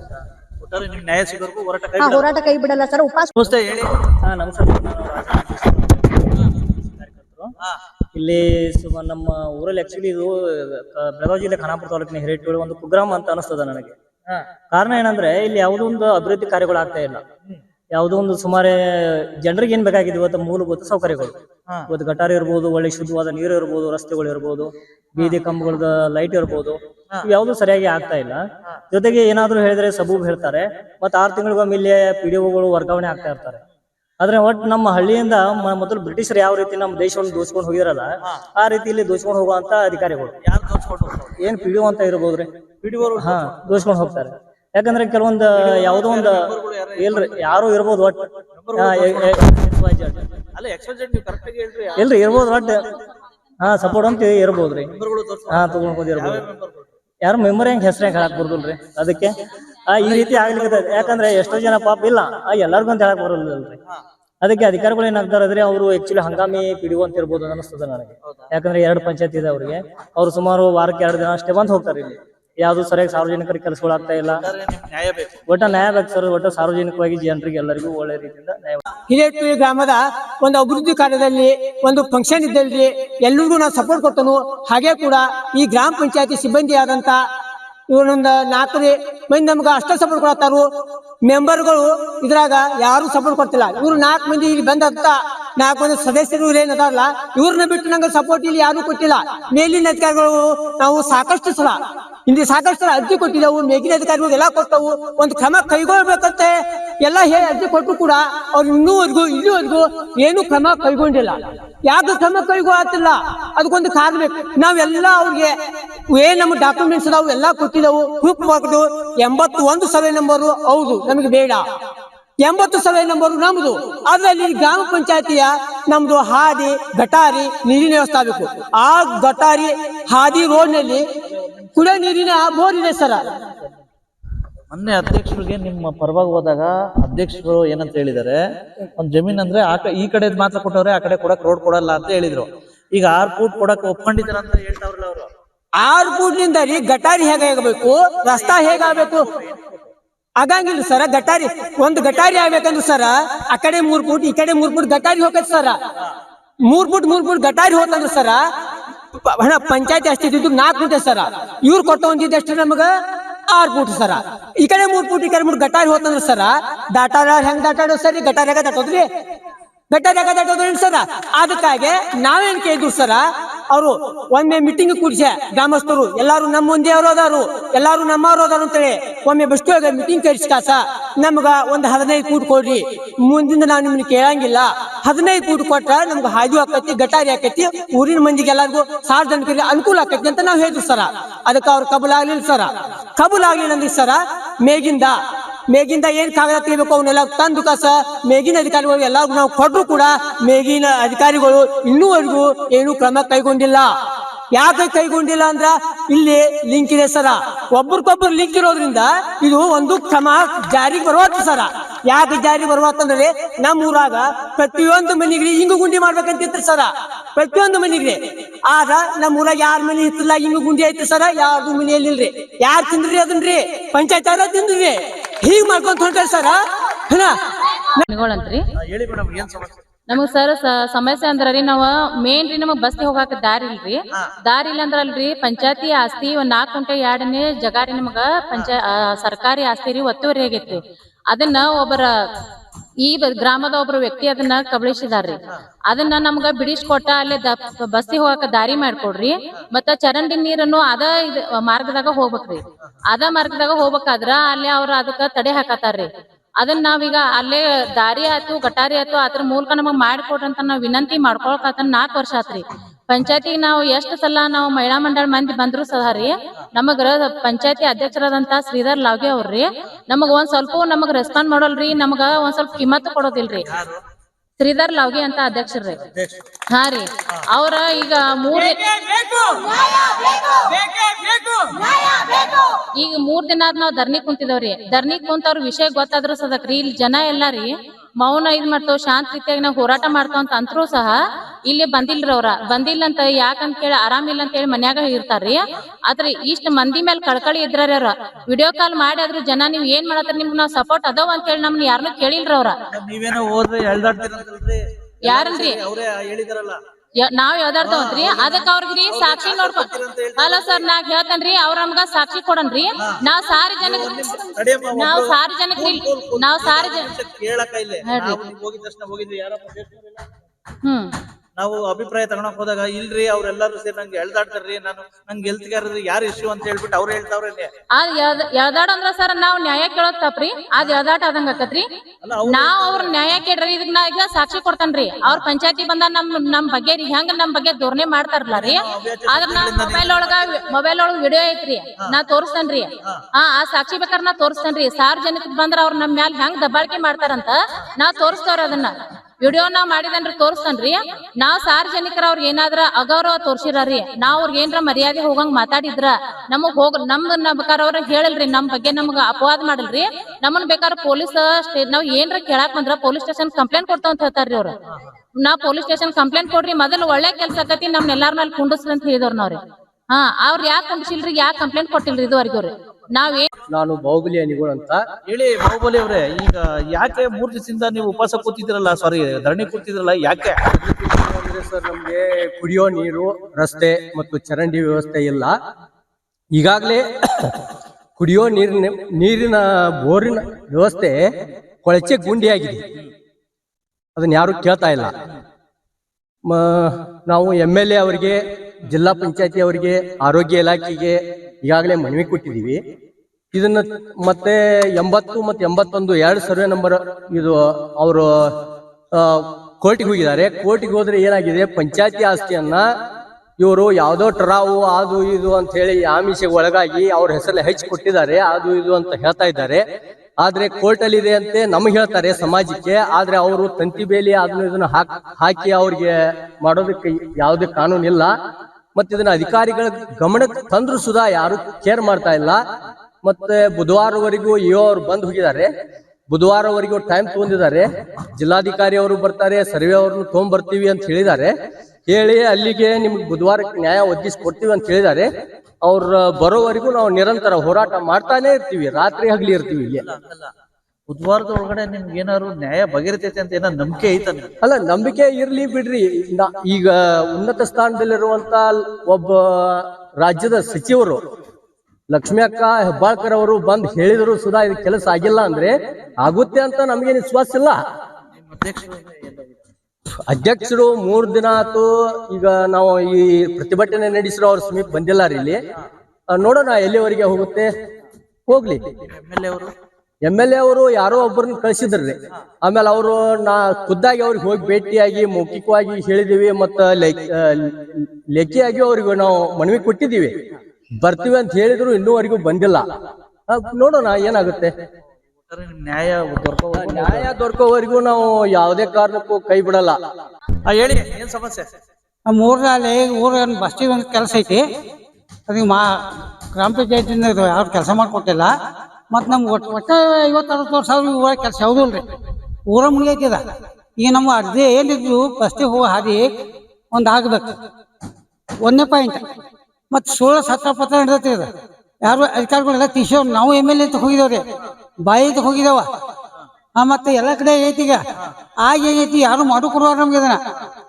S6: ಒಟ್ಟಾರೆ ನಿಮ್ ನ್ಯಾಯ ಸಿಗೋರ್ಗೂ ಹೋರಾಟ ಕೈ
S5: ಆ
S6: ಬಿಡಲ್ಲ.
S5: ಹೋರಾಟ ಕೈ ಬಿಡಲ್ಲ ಸರ್ ಉಪವಾಸ
S6: ನಮಸ್ತೆ ಹೇಳಿ
S7: ಹಾ ನಮಸ್ಕಾರ ನಾನು ಕಾರ್ಯಕರ್ತರು ಇಲ್ಲಿ ಸುಮಾರು ನಮ್ಮ ಊರಲ್ಲಿ ಆಕ್ಚುಲಿ ಇದು ಕ- ಬೆಳಗಾವಿ ಜಿಲ್ಲೆ ಖಾನಾಪುರ ತಾಲೂಕಿನ ಹಿರೇಟೂರು ಒಂದು ಕುಗ್ರಾಮ ಅಂತ ಅನಿಸ್ತದ ನನಗೆ
S6: ಹಾ.
S7: ಕಾರಣ ಏನಂದ್ರೆ ಇಲ್ಲಿ ಯಾವುದೋ ಒಂದು ಅಭಿವೃದ್ಧಿ ಕಾರ್ಯಗಳು ಆಗ್ತಾ ಇಲ್ಲ ಯಾವುದೋ ಒಂದು ಸುಮಾರು ಜನರಿಗೆ ಏನ್ ಬೇಕಾಗಿದೆ ಇವತ್ತು ಮೂಲಭೂತ ಸೌಕರ್ಯಗಳು
S6: ಹಾ.
S7: ಇವತ್ತು ಗಟಾರ ಇರ್ಬೋದು ಒಳ್ಳೆ ಶುದ್ಧವಾದ ನೀರು ಇರ್ಬೋದು ರಸ್ತೆಗಳು ಇರ್ಬೋದು ಬೀದಿ ಕಂಬಗಳದ ಲೈಟ್ ಇರ್ಬೋದು ಯಾವುದು ಸರಿಯಾಗಿ ಆಗ್ತಾ ಇಲ್ಲ. ಜೊತೆಗೆ ಏನಾದ್ರು ಹೇಳಿದ್ರೆ ಸಬೂಬ್ ಹೇಳ್ತಾರೆ ಮತ್ತೆ ಆರು ತಿಂಗಳಿಗೊಮ್ಮೆ ಇಲ್ಲಿ ಪಿಡಿಒಗಳು ವರ್ಗಾವಣೆ ಆಗ್ತಾ ಇರ್ತಾರೆ. ಆದ್ರೆ ಒಟ್ ನಮ್ಮ ಹಳ್ಳಿಯಿಂದ ಮೊದಲು ಬ್ರಿಟಿಷರು ಯಾವ ರೀತಿ ನಮ್ಮ ದೇಶವನ್ನು ದೋಸ್ಕೊಂಡು ಹೋಗಿರಲ್ಲ ಆ ರೀತಿ ಇಲ್ಲಿ ದೋಸ್ಕೊಂಡು ಹೋಗುವಂತ ಅಧಿಕಾರಿಗಳು.
S6: ಯಾರು ಹೋಗ್ತಾರೆ?
S7: ಏನ್ ಪಿಡಿಒ ಅಂತ ಇರ್ಬೋದ್ರಿ?
S6: ಪಿಡಿಒರು
S7: ಹಾ ದೋಸ್ಕೊಂಡು ಹೋಗ್ತಾರೆ. ಯಾಕಂದ್ರೆ ಕೆಲವೊಂದು ಯಾವುದೋ ಒಂದು ಇಲ್ರಿ ಯಾರು ಇರ್ಬೋದು ಒಟ್.
S6: ಅಲ್ಲ
S7: ಇಲ್ರಿ ಇರ್ಬೋದು ಒಟ್ ಹಾ ಸಪೋರ್ಟ್ ಅಂತ ಇರ್ಬೋದ್ರಿ ಹಾ ತಗೊಂಡ್ಬೋದು ಇರ್ಬೋದು. ಯಾರು ಮೆಂಬರ್ ಹೆಂಗ್ ಹೆಸರು ಹೆಂಗ್ ಹೇಳಕ್ ಬರ್ದಲ್ರಿ ಅದಕ್ಕೆ. ಆ ಈ ರೀತಿ ಆಗ್ಲಿಕ್ಕೆ ಯಾಕಂದ್ರೆ ಎಷ್ಟೋ ಜನ ಪಾಪ ಇಲ್ಲ ಆ ಎಲ್ಲಾರ್ಗು ಅಂತ ಹೇಳಕ್ ಬರಲ್ರಿ ಅದಕ್ಕೆ ಅಧಿಕಾರಿಗಳು ಏನಾಗ್ತಾರೆ ಅಂದ್ರೆ ಅವರು ಆಕ್ಚುಲಿ ಹಂಗಾಮಿ ಪಿಡಿಒ ಅಂತ ಇರ್ಬೋದು ಅನಿಸ್ತದೆ ನನಗೆ. ಯಾಕಂದ್ರೆ ಎರಡು ಪಂಚಾಯತ್ ಇದೆ ಅವ್ರಿಗೆ. ಅವ್ರು ಸುಮಾರು ವಾರಕ್ಕೆ ಎರಡು ದಿನ ಅಷ್ಟೇ ಬಂದ್ ಹೋಗ್ತಾರೆ ಇಲ್ಲಿ. ಯಾವ್ದು ಸರಿಯಾಗಿ ಸಾರ್ವಜನಿಕರಿಗೆ ಕೆಲಸಗಳು ಆಗ್ತಾ ಇಲ್ಲ. ಒಟ್ಟ ನ್ಯಾಯ ಬೇಕು ಸರ್ ಒಟ್ಟ ಸಾರ್ವಜನಿಕವಾಗಿ ಜನರಿಗೆ ಎಲ್ಲರಿಗೂ ಒಳ್ಳೆ ರೀತಿಯಿಂದ ನ್ಯಾಯ
S8: ಗ್ರಾಮದ ಒಂದು ಅಭಿವೃದ್ಧಿ ಕಾರ್ಯದಲ್ಲಿ, ಒಂದು ಫಂಕ್ಷನ್ ಇದ್ದಲ್ಲಿ ಎಲ್ಲರಿಗೂ ನಾವು ಸಪೋರ್ಟ್ ಕೊಟ್ಟನು. ಹಾಗೆ ಕೂಡ ಈ ಗ್ರಾಮ ಪಂಚಾಯತಿ ಸಿಬ್ಬಂದಿ ಆದಂತ ಇವನೊಂದು ನಾಲ್ಕು ಮಂದಿ ನಮ್ಗೆ ಅಷ್ಟ ಸಪೋರ್ಟ್ ಕೊಡತ್ತಾರು ಮೆಂಬರ್ಗಳು ಇದ್ರಾಗ ಯಾರು ಸಪೋರ್ಟ್ ಕೊಡ್ತಿಲ್ಲ. ಇವ್ರು ನಾಲ್ಕು ಮಂದಿ ಇಲ್ಲಿ ಬಂದಂತ ನಾಲ್ಕು ಮಂದಿ ಸದಸ್ಯರು ಏನದಾರಲ್ಲ ಇವ್ರನ್ನ ಬಿಟ್ಟು ನಂಗೆ ಸಪೋರ್ಟ್ ಇಲ್ಲಿ ಯಾರು ಕೊಟ್ಟಿಲ್ಲ. ಮೇಲಿನ ಅಧಿಕಾರಿಗಳು ನಾವು ಸಾಕಷ್ಟು ಸಲ ಇಲ್ಲಿ ಸಾಕಷ್ಟು ಅರ್ಜಿ ಕೊಟ್ಟಿದ್ದೆವು ಮೇಗಿನ ಅಧಿಕಾರಿಗಳು ಎಲ್ಲ ಕೊಟ್ಟವು, ಒಂದು ಕ್ರಮ ಕೈಗೊಳ್ಬೇಕಂತೆ ಎಲ್ಲ ಹೇಳಿ ಅರ್ಜಿ ಕೊಟ್ಟು ಕೂಡ ಅವ್ರು ಇನ್ನೂವರೆಗೂ, ಇಲ್ಲಿವರೆಗೂ ಏನು ಕ್ರಮ ಕೈಗೊಂಡಿಲ್ಲ. ಯಾಕೆ ಕ್ರಮ ಕೈಗೊಳ್ಳತ್ತಿಲ್ಲ, ಅದಕ್ಕೊಂದು ಕಾರಣ ಬೇಕು. ನಾವೆಲ್ಲ ಅವ್ರಿಗೆ ಏನ್ ನಮ್ಮ ಡಾಕ್ಯುಮೆಂಟ್ಸ್ ನಾವು ಎಲ್ಲ ಕೊಟ್ಟಿದ್ದೆವು. ಪ್ರೂಫ್ ಹಾಕಿದ್ದು ಎಂಬತ್ತು ಒಂದು ಸರ್ವೆ ನಂಬರು ಹೌದು, ನಮಗೆ ಬೇಡ. ಎಂಬತ್ತು ಸರ್ವೆ ನಂಬರ್ ನಮ್ದು. ಅದರಲ್ಲಿ ಗ್ರಾಮ ಪಂಚಾಯತಿಯ ನಮ್ದು ಹಾದಿ, ಗಟಾರಿ, ನೀರಿನ ವ್ಯವಸ್ಥೆ ಆಗಬೇಕು. ಆ ಗಟಾರಿ, ಹಾದಿ ರೋಡ್ನಲ್ಲಿ ಕುಡಿಯೋ ನೀರಿನ ಬೋರ್ ಇದೆ ಸರ್
S6: ಮೊನ್ನೆ ಅಧ್ಯಕ್ಷರಿಗೆ ನಿಮ್ಮ ಪರವಾಗಿ ಹೋದಾಗ ಅಧ್ಯಕ್ಷರು ಏನಂತ ಹೇಳಿದ್ದಾರೆ ಒಂದ್ ಜಮೀನ್ ಅಂದ್ರೆ ಆ ಕ- ಈ ಕಡೆ ಮಾತ್ರ ಕೊಟ್ಟವ್ರೆ ಆ ಕಡೆ ಕೊಡಕ್ ರೋಡ್ ಕೊಡಲ್ಲ ಅಂತ ಹೇಳಿದ್ರು. ಈಗ ಆರ್ ಫೂಟ್ ಕೊಡಕ್ ಒಪ್ಕೊಂಡಿದಾರ ಅಂತ ಹೇಳ್ತಾವ್ರಲ್ಲ ಅವರು.
S8: ಆರು ಫೂಟ್ನಿಂದ ರೀ ಗಟಾರಿ ಹೇಗಾಗಬೇಕು ರಸ್ತಾ ಹೇಗಾಗಬೇಕು ಆಗಂಗಿಲ್ಲ ಸರ ಗಟಾರಿ. ಒಂದು ಗಟಾರಿ ಆಗ್ಬೇಕಂದ್ರೆ ಸರ ಆ ಕಡೆ ಮೂರ್ ಫೂಟ್ ಈ ಕಡೆ ಮೂರ್ ಫೂಟ್ ಗಟಾರಿ ಹೋಗತ್ ಸರ. ಮೂರ್ ಫೂಟ್ ಮೂರ್ ಫೂಟ್ ಗಟಾರಿ ಹೋತಂದ್ರ ಸರ ಹಣ ಪಂಚಾಯತಿ ಅಷ್ಟಿದ್ದು ನಾಲ್ಕು ಫೂಟ್ ಸರ. ಇವ್ರು ಕೊಟ್ಟ ಒಂದಿದ್ದು ಎಷ್ಟು ನಮಗ? ಆರ್ ಫೂಟ್ ಸರ. ಈ ಕಡೆ ಮೂರ್ ಫೂಟ್ ಈ ಕಡೆ ಮೂರ್ ಗಟಾರ ಹೋತಂದ್ರ ಸರ, ದಾಟಾರ ಹೆಂಗ್ ದಾಟಾಡೋ ಸರಿ ಗಟಾರ್ಯಾಗ ದಾಟೋದ್ರಿ? ಗಟ್ಟಾಗ ದಾಟೋದ್ರಿ ಸರ? ಅದಕ್ಕಾಗಿ ನಾವೇನ್ ಕೇಳಿದ್ರು ಸರ ಅವರು ಒಮ್ಮೆ ಮೀಟಿಂಗ್ ಕೂಡಿಸ ಗ್ರಾಮಸ್ಥರು, ಎಲ್ಲಾರು ನಮ್ಮ ಮುಂದೆ ಅವರು ಅದಾರು, ಎಲ್ಲಾರು ನಮ್ಮವ್ರು ಅದಾರು ಅಂತೇಳಿ ಒಮ್ಮೆ ಬಸ್ತು ಮೀಟಿಂಗ್ ಕರೆಸ್ಕಾಸ ನಮ್ಗ ಒಂದ್ ಹದಿನೈದು ಕೂಟ್ ಕೊಡ್ರಿ. ಮುಂದಿಂದ ನಾನು ನಿಮ್ಗೆ ಕೇಳಂಗಿಲ್ಲ. ಹದಿನೈದು ಕೂಟ್ ಕೊಟ್ರ ನಮ್ಗೆ ಹಾದಿ ಆಕತಿ, ಗಟಾರಿ ಆಕತಿ, ಊರಿನ ಮಂದಿಗೆ ಎಲ್ಲರಿಗೂ ಸಾರ್ವಜನಿಕರಿಗೆ ಅನುಕೂಲ ಆಕತಿ ಅಂತ ನಾವು ಹೇಳ್ತೀವಿ ಸರ. ಅದಕ್ಕೆ ಅವ್ರು ಕಬೂಲ್ ಆಗ್ಲಿಲ್ಲ ಸರ. ಕಬೂಲ್ ಆಗ್ಲಿಲ್ಲ ಅಂದ್ರಿ ಸರ ಮೇಗಿಂದ ಮೇಗಿಂದ ಏನ್ ಕಾಗದ ತೆಗಿಬೇಕು ಅವನ್ನೆಲ್ಲ ತಂದು ಕಸ, ಮೇಗಿನ ಅಧಿಕಾರಿಗಳು ಎಲ್ಲರಿಗೂ ನಾವು ಕೊಟ್ಟರು ಕೂಡ ಮೇಗಿನ ಅಧಿಕಾರಿಗಳು ಇನ್ನೂವರೆಗೂ ಏನು ಕ್ರಮ ಕೈಗೊಂಡಿಲ್ಲ. ಯಾಕೆ ಕೈಗೊಂಡಿಲ್ಲ ಅಂದ್ರ ಇಲ್ಲಿ ಲಿಂಕ್ ಇದೆ ಸರ. ಒಬ್ರಿಗೊಬ್ರು ಲಿಂಕ್ ಇರೋದ್ರಿಂದ ಇದು ಒಂದು ಕ್ರಮ ಜಾರಿಗೆ ಬರುವತ್ತ ಸರ. ಯಾಕೆ ಜಾರಿ ಬರುವತ್ತಂದ್ರೆ ನಮ್ಮ ಊರಾಗ ಪ್ರತಿಯೊಂದು ಮನೆಗೆ ಹಿಂಗು ಗುಂಡಿ ಮಾಡ್ಬೇಕಂತಿತ್ತು ಸರ. ಪ್ರತಿಯೊಂದು ಮನೆಗೆ. ಆಗ ನಮ್ಮ ಊರಾಗ ಯಾರ ಮನೆ ಇತ್ತಿಲ್ಲ ಹಿಂಗು ಗುಂಡಿ ಐತಿ ಸರ? ಯಾರ್ದು ಮನೆಯಲ್ಲಿ ಇಲ್ರಿ ಯಾರ್ ತಿಂದ್ರಿ ಅದನ್ರಿ? ಪಂಚಾಯತ್ ಅವ್ರ ತಿಂದ್ರಿ. ಹೀಗ್ ಮಾಡ್ಕೊಂತ ಹೊಂಟಾರ ಸರ
S6: ಹೇಳಿ ಮೇಡಮ್ ಏನ್ ಸಮಸ್ಯೆ?
S9: ನಮಗ್ ಸರ್ ಸಮಸ್ಯೆ ಅಂದ್ರ ರೀ ನಾವ್ ಮೇನ್ ರೀ ನಮಗ್ ಬಸ್ ಹೋಗಾಕ ದಾರಿ ಇಲ್ರಿ. ದಾರಿ ಇಲ್ಲ ಅಂದ್ರ ಅಲ್ರಿ ಪಂಚಾಯತಿ ಆಸ್ತಿ ಒಂದ್ ನಾಲ್ಕು ಗಂಟೆ ಎರಡನೇ ಜಗಾರಿ ರೀ ನಮಗ ಪಂಚಾಯ ಸರ್ಕಾರಿ ಆಸ್ತಿ ರೀ ಒತ್ತುವರಿ ಆಗೈತಿ ಅದನ್ನ ಒಬ್ಬರ ಈ ಗ್ರಾಮದ ಒಬ್ರು ವ್ಯಕ್ತಿ ಅದನ್ನ ಕಬಳಿಸಿದಾರ್ರಿ. ಅದನ್ನ ನಮ್ಗ ಬಿಡಿಸ್ಕೊಟ್ಟ ಅಲ್ಲೇ ಬಸ್ಸಿ ಹೋಗಾಕ ದಾರಿ ಮಾಡ್ಕೊಡ್ರಿ. ಮತ್ತ ಚರಂಡಿ ನೀರನ್ನು ಅದ ಮಾರ್ಗದಾಗ ಹೋಗ್ಬೇಕ್ರಿ. ಅದ ಮಾರ್ಗದಾಗ ಹೋಗ್ಬೇಕಾದ್ರ ಅಲ್ಲಿ ಅವ್ರ ಅದಕ್ಕ ತಡೆ ಹಾಕತಾರ್ರಿ ಅದನ್ನ ನಾವೀಗ ಅಲ್ಲೇ ದಾರಿ ಆಯ್ತು, ಗಟಾರಿ ಆಯ್ತು, ಅದ್ರ ಮೂಲಕ ನಮಗ್ ಮಾಡಿಕೊಡ್ರಿ ಅಂತ ನಾವ್ ವಿನಂತಿ ಮಾಡ್ಕೊಳಕತ್ತ ನಾಲ್ಕು ವರ್ಷ ಆತ್ರಿ. ಪಂಚಾಯತಿ ನಾವು ಎಷ್ಟು ಸಲ ನಾವು ಮಹಿಳಾ ಮಂಡಳ ಮಂದಿ ಬಂದ್ರು ಸಹ ರೀ ನಮಗ ಪಂಚಾಯತಿ ಅಧ್ಯಕ್ಷರಾದಂತ ಶ್ರೀಧರ್ ಲಾವ್ಗೆ ಅವ್ರಿ ನಮಗ ಒಂದ್ ಸ್ವಲ್ಪ ನಮಗ್ ರೆಸ್ಪಾನ್ಸ್ ಮಾಡೋಲ್ರಿ ನಮಗ ಒಂದ್ ಸ್ವಲ್ಪ ಕಿಮ್ಮತ್ ಕೊಡೋದಿಲ್ರಿ. ಶ್ರೀಧರ್ ಲಾವ್ಗೆ ಅಂತ ಅಧ್ಯಕ್ಷರ್ರಿ. ಹಾ ರೀ ಅವ್ರ ಈಗ ಮೂರ್ ಈಗ ಮೂರ್ ದಿನ ಆದ್ ನಾವ್ ಧರ್ನಿ ಕುಂತಿದವ್ರಿ. ಧರ್ನಿ ಕುಂತವ್ರ ವಿಷಯ ಗೊತ್ತಾದ್ರು ಸದಕ್ರಿ ಇಲ್ಲಿ ಜನ ಎಲ್ಲಾರಿ ಮೌನ ಇದ್ ಮಾಡ್ತಾವ್ ಶಾಂತ ರೀತಿಯಾಗಿ ನಾವು ಹೋರಾಟ ಮಾಡ್ತಾವ್ ಅಂತ ಅಂತ್ರು ಸಹ ಇಲ್ಲಿ ಬಂದಿಲ್ರಿ ಅವ್ರ. ಬಂದಿಲ್ಲ ಅಂತ ಯಾಕಂತ ಕೇಳಿ ಆರಾಮಿಲ್ಲ ಅಂತ ಹೇಳಿ ಮನ್ಯಾಗ ಇರ್ತಾರ್ರಿ. ಆದ್ರೆ ಇಷ್ಟ ಮಂದಿ ಮೇಲೆ ಕಳ್ಕಳಿ ಇದ್ರಾರ ಅವ್ರ. ವಿಡಿಯೋ ಕಾಲ್ ಮಾಡಿ ಆದ್ರೂ ಜನ ನೀವ್ ಏನ್ ಮಾಡತ್ತೀರಿ ನಿಮ್ಗೆ ನಾವ್ ಸಪೋರ್ಟ್ ಅದಾವ ಅಂತ ಹೇಳಿ ನಮ್ನ ಯಾರನ್ನೂ ಕೇಳಿಲ್ರಿ ಅವ್ರ. ಯಾರನ್ರಿ ನಾವ್ ಯಾವ್ದಾರ್ದವಂತ್ರಿ ಅದಕ್ಕ ಅವ್ರಿಗ್ರಿ ಸಾಕ್ಷಿ ನೋಡ್ಕೊ ಅಲ್ಲ ಸರ್ ನಾ ಹೇಳ್ತೇನ್ರಿ ಅವ್ರ ನಮ್ಗ ಸಾಕ್ಷಿ ಕೊಡನ್ರಿ. ನಾವ್ ಸಾರಿ ಜನ
S3: ತಡಿಯಮ್ಮ,
S9: ನಾವ್
S3: ಸಾರ್ವಜನಿಕ
S9: ಸಾರಿ ಜನಕ್ ನಾವ್ ಸಾರಿ
S3: ಅಧ್ಯಕ್ಷರಿಲ್ಲ?
S9: ಹ್ಮ್.
S3: ನಾವು ಅಭಿಪ್ರಾಯ ತಗೊಳಕ್ ಹೋದಾಗ ಇಲ್ರಿ ಅವ್ರೆಲ್ಲಾರು ಸೇರಿ ನಂಗೆ ಎಳ್ದಾಡ್ತಾರ್ರಿ ನಾನು ನಂಗೆ ಗೆಲ್ತಿಗಾರದ್ರಿ ಯಾರು ಇಶ್ಯೂ ಅಂತ ಹೇಳ್ಬಿಟ್ಟು ಅವ್ರು ಹೇಳ್ತಾವ್ರಿ
S9: ಅದ್ ಎಳ್ದ- ಎಳ್ದಾಡ ಅಂದ್ರ ಸರ್ ನಾವ್ ನ್ಯಾಯ ಕೇಳೋದ್ ತಪ್ಪ್ರಿ ಅದ್ ಎಳ್ದಾಟ ಆದಂಗ ಆಕತ್ರಿ? ನಾವ್ ಅವ್ರ ನ್ಯಾಯ ಕೇಳ್ರಿ ಇದಕ್ ನಾ ಈಗ ಸಾಕ್ಷಿ ಕೊಡ್ತಾನ್ರಿ. ಅವ್ರ ಪಂಚಾಯತಿ ಬಂದ ನಮ್ ನಮ್ ಬಗ್ಗೆ ಹೆಂಗ್ ನಮ್ ಬಗ್ಗೆ ಧೋರಣೆ ಮಾಡ್ತಾರಲ್ಲ ರೀ? ಆದ್ರ ನಾ ಮೊಬೈಲ್ ಒಳಗ ಮೊಬೈಲ್ ಒಳಗ ವಿಡಿಯೋ ಐತ್ರಿ ನಾ ತೋರಿಸ್ತೇನ್ರಿ. ಹಾ. ಆ ಸಾಕ್ಷಿ ಬೇಕಾದ್ರ ನಾ ತೋರಿಸ್ತೇನ್ರಿ. ಸಾರ್ವಜನಿಕ ಬಂದ್ರ ಅವ್ರ ನಮ್ ಮ್ಯಾಲ ಹೆಂಗ್ ದಬ್ಬಾಳಿಕೆ ಮಾಡ್ತಾರಂತ ನಾ ತೋರಿಸ್ತೇವ್ರಿ ಅದನ್ನ. ವಿಡಿಯೋ ನಾವ್ ಮಾಡಿದನ್ರಿ, ತೋರಿಸ್ತೇನ್ರಿ. ನಾವ್ ಸಾರ್ವಜನಿಕರ ಅವ್ರ ಏನಾದ್ರ ಅಗೌರವ ತೋರ್ಸಿರ್ರಿ. ನಾವ್ ಅವ್ರಿಗೆ ಏನ್ರ ಮರ್ಯಾದೆ ಹೋಗಂಗ್ ಮಾತಾಡಿದ್ರ, ನಮಗ್ ಹೋಗ್ ನಮ್ ಬೇಕಾರ ಅವ್ರ ಹೇಳಲ್ರಿ, ನಮ್ ಬಗ್ಗೆ ನಮ್ಗ ಅಪವಾದ ಮಾಡಲ್ರಿ. ನಮ್ಮನ್ ಬೇಕಾರ ಪೊಲೀಸ್ ನಾವ್ ಏನ್ರ ಕೇಳಾಕ್ ಬಂದ್ರ ಪೊಲೀಸ್ ಸ್ಟೇಷನ್ ಕಂಪ್ಲೇಂಟ್ ಕೊಡ್ತಾವ ಅಂತ ಹೇಳ್ತಾರ್ರಿ ಅವ್ರ. ನಾವ್ ಪೊಲೀಸ್ ಸ್ಟೇಷನ್ ಕಂಪ್ಲೇಂಟ್ ಕೊಡ್ರಿ, ಮೊದಲು ಒಳ್ಳೆ ಕೆಲ್ಸ ಆಕತಿ ಎಲ್ಲಾರ ಮೇಲೆ ಕುಂಡಿಸ್ರಿ ಅಂತ ಹೇಳಿದವ್ರ ನಾವ್ರಿ. ಹಾ, ಅವ್ರ ಯಾಕೆ ಕುಂಡಿಸಿಲ್ರಿ, ಯಾಕೆ ಕಂಪ್ಲೇಂಟ್ ಕೊಟ್ಟಿಲ್ರಿ ಇದುವರೆಗೂ ರೀ ನಾವ್
S10: ನಾನು ಬಾಹುಬಲಿ ಅನಿಗೋಳ್ ಅಂತ.
S3: ಹೇಳಿ ಬಾಹುಬಲಿ ಅವರೇ ಈಗ ಯಾಕೆ ಮೂರ್ ದಿವಸದಿಂದ ನೀವು ಉಪವಾಸ ಕೂತಿದ್ರಲ್ಲ ಸಾರಿ ಧರಣಿ ಕೂತಿದ್ರಲ್ಲ ಯಾಕೆ?
S10: ಅಂದ್ರೆ ಸರ್ ನಮ್ಗೆ ಕುಡಿಯೋ ನೀರು ರಸ್ತೆ ಮತ್ತು ಚರಂಡಿ ವ್ಯವಸ್ಥೆ ಇಲ್ಲ. ಈಗಾಗಲೇ ಕುಡಿಯೋ ನೀರಿನ ನೀರಿನ ಬೋರಿನ ವ್ಯವಸ್ಥೆ ಕೊಳಚೆ ಗುಂಡಿಯಾಗಿದೆ. ಅದನ್ನ ಯಾರು ಕೇಳ್ತಾ ಇಲ್ಲ. ಮ- ನಾವು ಎಂ ಎಲ್ ಎ ಅವರಿಗೆ ಜಿಲ್ಲಾ ಪಂಚಾಯತಿ ಅವರಿಗೆ ಆರೋಗ್ಯ ಇಲಾಖೆಗೆ ಈಗಾಗಲೇ ಮನವಿ ಕೊಟ್ಟಿದ್ದೀವಿ. ಇದನ್ನ ಮತ್ತೆ ಎಂಬತ್ತು ಮತ್ತೆ ಎಂಬತ್ತೊಂದು ಎರಡು ಸರ್ವೆ ನಂಬರ್ ಇದು ಅವರು ಕೋರ್ಟಿಗೆ ಹೋಗಿದ್ದಾರೆ. ಕೋರ್ಟಿಗೆ ಹೋದ್ರೆ ಏನಾಗಿದೆ? ಪಂಚಾಯತಿ ಆಸ್ತಿಯನ್ನ ಇವರು ಯಾವುದೋ ಟ್ರಾವು, ಅದು ಇದು ಅಂತ ಹೇಳಿ ಆಮಿಷ ಒಳಗಾಗಿ ಅವ್ರ ಹೆಸರಲ್ಲಿ ಹೆಚ್ಚು ಕೊಟ್ಟಿದ್ದಾರೆ. ಅದು ಇದು ಅಂತ ಹೇಳ್ತಾ ಇದ್ದಾರೆ. ಆದ್ರೆ ಕೋರ್ಟ್ ಅಲ್ಲಿ ಇದೆ ಅಂತೆ ನಮ್ಗೆ ಹೇಳ್ತಾರೆ ಸಮಾಜಕ್ಕೆ. ಆದ್ರೆ ಅವರು ತಂತಿ ಬೇಲಿ ಅದನ್ನ ಇದನ್ನ ಹಾಕ್ ಅವ್ರಿಗೆ ಮಾಡೋದಕ್ಕೆ ಯಾವುದೇ ಕಾನೂನು ಇಲ್ಲ ಮತ್ತೆ ಇದನ್ನ ಅಧಿಕಾರಿಗಳ ಗಮನಕ್ಕೆ ತಂದ್ರು ಸುಧಾ ಯಾರು ಕೇರ್ ಮಾಡ್ತಾ ಇಲ್ಲ. ಮತ್ತೆ ಬುಧವಾರವರೆಗೂ ಇಯೋ ಅವ್ರು ಬಂದ್ ಹೋಗಿದ್ದಾರೆ. ಬುಧವಾರವರೆಗೂ ಟೈಮ್ ತಗೊಂಡಿದ್ದಾರೆ. ಜಿಲ್ಲಾಧಿಕಾರಿ ಅವರು ಬರ್ತಾರೆ, ಸರ್ವೆ ಅವ್ರನ್ನ ತಗೊಂಡ್ಬರ್ತೀವಿ ಅಂತ ಹೇಳಿದ್ದಾರೆ. ಹೇಳಿ ಅಲ್ಲಿಗೆ ನಿಮ್ಗೆ ಬುಧವಾರಕ್ಕೆ ನ್ಯಾಯ ಒದಗಿಸ್ಕೊಡ್ತೀವಿ ಅಂತ ಹೇಳಿದ್ದಾರೆ. ಅವ್ರ ಬರೋವರೆಗೂ ನಾವು ನಿರಂತರ ಹೋರಾಟ ಮಾಡ್ತಾನೆ ಇರ್ತೀವಿ, ರಾತ್ರಿ ಹಗಲಿ ಇರ್ತೀವಿ
S3: ಬುಧವಾರದ ಒಳಗಡೆ ನಿಮ್ಗೆ ಏನಾದ್ರು ನ್ಯಾಯ ಬಗೆಹರಿತೈತೆ ಅಂತ ಏನೋ ನಂಬಿಕೆ ಐತ
S10: ಅಲ್ಲ ನಂಬಿಕೆ ಇರ್ಲಿ ಬಿಡ್ರಿ. ನಾ- ಈಗ ಉನ್ನತ ಸ್ಥಾನದಲ್ಲಿರುವಂತ ಒಬ್ಬ ರಾಜ್ಯದ ಸಚಿವರು ಲಕ್ಷ್ಮಿ ಅಕ್ಕ ಹೆಬ್ಬಾಳ್ಕರ್ ಅವರು ಬಂದ್ ಹೇಳಿದ್ರು ಸುಧಾ ಇದು ಕೆಲಸ ಆಗಿಲ್ಲ ಅಂದ್ರೆ ಆಗುತ್ತೆ ಅಂತ ನಮ್ಗೆ ವಿಶ್ವಾಸ ಇಲ್ಲ. ಅಧ್ಯಕ್ಷರು ಮೂರ್ ದಿನ ಆತು ಈಗ ನಾವು ಈ ಪ್ರತಿಭಟನೆ ನಡೆಸಿರೋ ಅವ್ರ ಸಮೀಪ ಬಂದಿಲ್ಲ ರೀ ಇಲ್ಲಿ. ಆ, ನೋಡೋಣ ಎಲ್ಲಿವರೆಗೆ ಹೋಗುತ್ತೆ. ಹೋಗ್ಲಿ.
S3: ಎಂ ಎಲ್ ಎ ಅವರು?
S10: ಎಂ ಎಲ್ ಎ ಅವರು ಯಾರೋ ಒಬ್ಬರನ್ನ ಕಳ್ಸಿದ್ರಿ ಆಮೇಲೆ ಅವರು ನಾ ಖುದ್ದಾಗಿ ಅವ್ರಿಗೆ ಹೋಗಿ ಭೇಟಿಯಾಗಿ ಮೌಖಿಕವಾಗಿ ಹೇಳಿದಿವಿ ಮತ್ತ ಲೆಕ್ಕಿಯಾಗಿ ಅವ್ರಿಗೆ ನಾವು ಮನವಿ ಕೊಟ್ಟಿದ್ದೀವಿ ಬರ್ತೀವಿ ಅಂತ ಹೇಳಿದ್ರು ಇನ್ನೂವರೆಗೂ ಬಂದಿಲ್ಲ. ನೋಡೋಣ ಏನಾಗುತ್ತೆ.
S3: ನ್ಯಾಯ ದೊರಕೋ
S10: ನ್ಯಾಯ ದೊರಕೋವರೆಗೂ ನಾವು ಯಾವುದೇ ಕಾರಣಕ್ಕೂ ಕೈ ಬಿಡಲ್ಲ.
S3: ಹೇಳಿ ಏನ್ ಸಮಸ್ಯೆ?
S11: ನಮ್ಮ ಊರಲ್ಲಿ ಊರ ಬಸ್ಟಿ ಒಂದು ಕೆಲಸ ಐತಿ. ಅದಕ್ಕೆ ಮಾ ಗ್ರಾಮ ಪಂಚಾಯತಿಂದ ಯಾರು ಕೆಲಸ ಮಾಡಿಕೊಟ್ಟಿಲ್ಲ. ಮತ್ತು ನಮ್ಗೆ ಒಟ್ಟು ಒಟ್ಟು ಐವತ್ತು, ಅರವತ್ತು ಅವ್ರಿಗೆ ಊರಾಗ ಕೆಲಸ ಯಾವುದೂ ರೀ ಊರ ಮುಗಿಯೈತಿ ಅದ ಈಗ ನಮ್ಮ ಅರ್ಧ ಏನಿದ್ರು ಬಸ್ಟಿಗೆ ಹೋಗಿ ಹಾದಿ ಒಂದು ಆಗ್ಬೇಕು. ಒಂದನೇ ಪಾಯಿಂಟ್ ಮತ್ತು ಸೋಳ ಸತ್ರ ಪತ್ರ ನಡೆದೈತಿ ಇದು. ಯಾರು ಅಧಿಕಾರಿಗಳೆಲ್ಲ ತೀಸೋ ನಾವು ಎಂ ಎಲ್ ಎ ಹೋಗಿದ್ದೇವ್ರಿ ಬಾಯಿ ಅಂತ ಆ, ಮತ್ತೆ ಎಲ್ಲ ಕಡೆ ಐತಿ ಈಗ. ಆಗ ಏನೈತಿ ಯಾರು ಮಾಡು ಕೊಡುವ ನಮ್ಗೆ ಇದನ್ನ.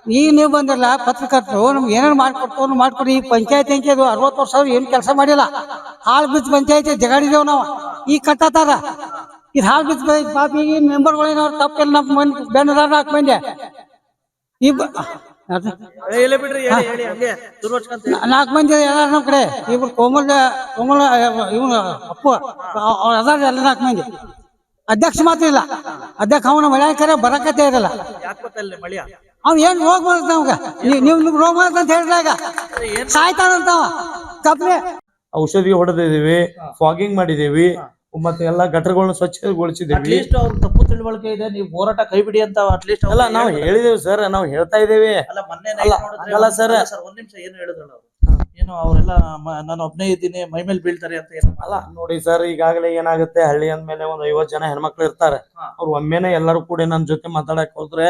S11: ಈಗ ನೀವು ಬಂದಿರಲ್ಲ ಪತ್ರಕರ್ತರು ನಮ್ಗೆ ಏನೇನು ಮಾಡ್ಕೊಡ್ತಾವ್ ಮಾಡ್ಕೊಡಿ ಈ ಪಂಚಾಯತಿ ಅಂಕೆ ಅದು ಅರವತ್ತು ವರ್ಷ ಏನು ಕೆಲಸ ಮಾಡಿಲ್ಲ. ಹಾಳು ಬಿದ್ದು ಪಂಚಾಯತಿ ಜಗಾಡಿದೇವ್ ನಾವು. ಈಗ ಕಟ್ಟತಾರ ಇದು ಹಾಳು ಬಿದ್ದು ಪಾಪಿ ಈಗ ಮೆಂಬರ್ಗಳೇನವ್ರು ತಪ್ಪಿಲ್ಲ ನಮ್ಮ ಮಂದಿ ಬೆನ್ನದಾರ ನಾಲ್ಕು ಮಂದಿ ಈ ನಾಲ್ಕು ಮಂದಿ ಎಲ್ಲ ನಮ್ಮ ಕಡೆ. ಇಬ್ರು ಕೋಮಲ್ ಕೋಮಲ ಇವನು ಅಪ್ಪು ಅವ್ರು ಅದಾರ ಎಲ್ಲ ನಾಲ್ಕು ಮಂದಿ.
S8: ಅಧ್ಯಕ್ಷ ಮಾತ್ರ ಇಲ್ಲ. ಅಧ್ಯಕ್ಷ ಅವನ ಕರೆ ಬರಕತ್ತೇ ಇರಲ್ಲ. ಅವ್ನ್ ಏನ್ ರೋಗ ಬರುತ್ತೆ ಅವಾಗ? ನೀವು ನಿಮ್ ರೋಗ ಬರುತ್ತೆ ಅಂತ ಹೇಳಿದಾಗ ಸಾಯ್ತಾನಂತವ ಕಪ್ಲೆ
S6: ಔಷಧಿ ಹೊಡೆದಿದೀವಿ ಫಾಗಿಂಗ್ ಮಾಡಿದೀವಿ ಮತ್ತೆ ಎಲ್ಲಾ ಗಟರ್ಗಳನ್ನ ಸ್ವಚ್ಛಗೊಳಿಸಿದೀವಿ
S3: ಅಟ್ಲೀಸ್ಟ್ ಅವ್ರ ತಪ್ಪು ತಿಳುವಳಿಕೆ ಇದೆ ನೀವು ಹೋರಾಟ ಕೈ ಬಿಡಿ ಅಂತ ಅಟ್ಲೀಸ್ಟ್
S6: ಅಲ್ಲ ನಾವು ಹೇಳಿದೇವಿ ಸರ್ ನಾವು ಹೇಳ್ತಾ ಇದ್ದೇವೆ.
S3: ಅಲ್ಲ ಮೊನ್ನೆ
S6: ಅಲ್ಲ, ಸರ್
S3: ಒಂದ್- ನಿಮಿಷ ಏನು ಹೇಳಿದ್ರಲ್ಲ ಅವ್ರು? ಏನು ಅವರೆಲ್ಲ ನಾನು ಒಬ್ನೇ ಇದ್ದೀನಿ ಮೈ ಮೇಲೆ ಬೀಳ್ತಾರೆ ಅಂತ ಏನು
S6: ಅಲ್ಲ ನೋಡಿ ಸರ್ ಈಗಾಗಲೇ ಏನಾಗುತ್ತೆ ಹಳ್ಳಿ ಅಂದ್ಮೇಲೆ ಒಂದ್ ಐವತ್ ಜನ ಹೆಣ್ಮಕ್ಳು ಇರ್ತಾರೆ. ಅವ್ರು ಒಮ್ಮೆನೆ ಎಲ್ಲರೂ ಕೂಡ ನನ್ ಜೊತೆ ಮಾತಾಡಕ್ ಹೋದ್ರೆ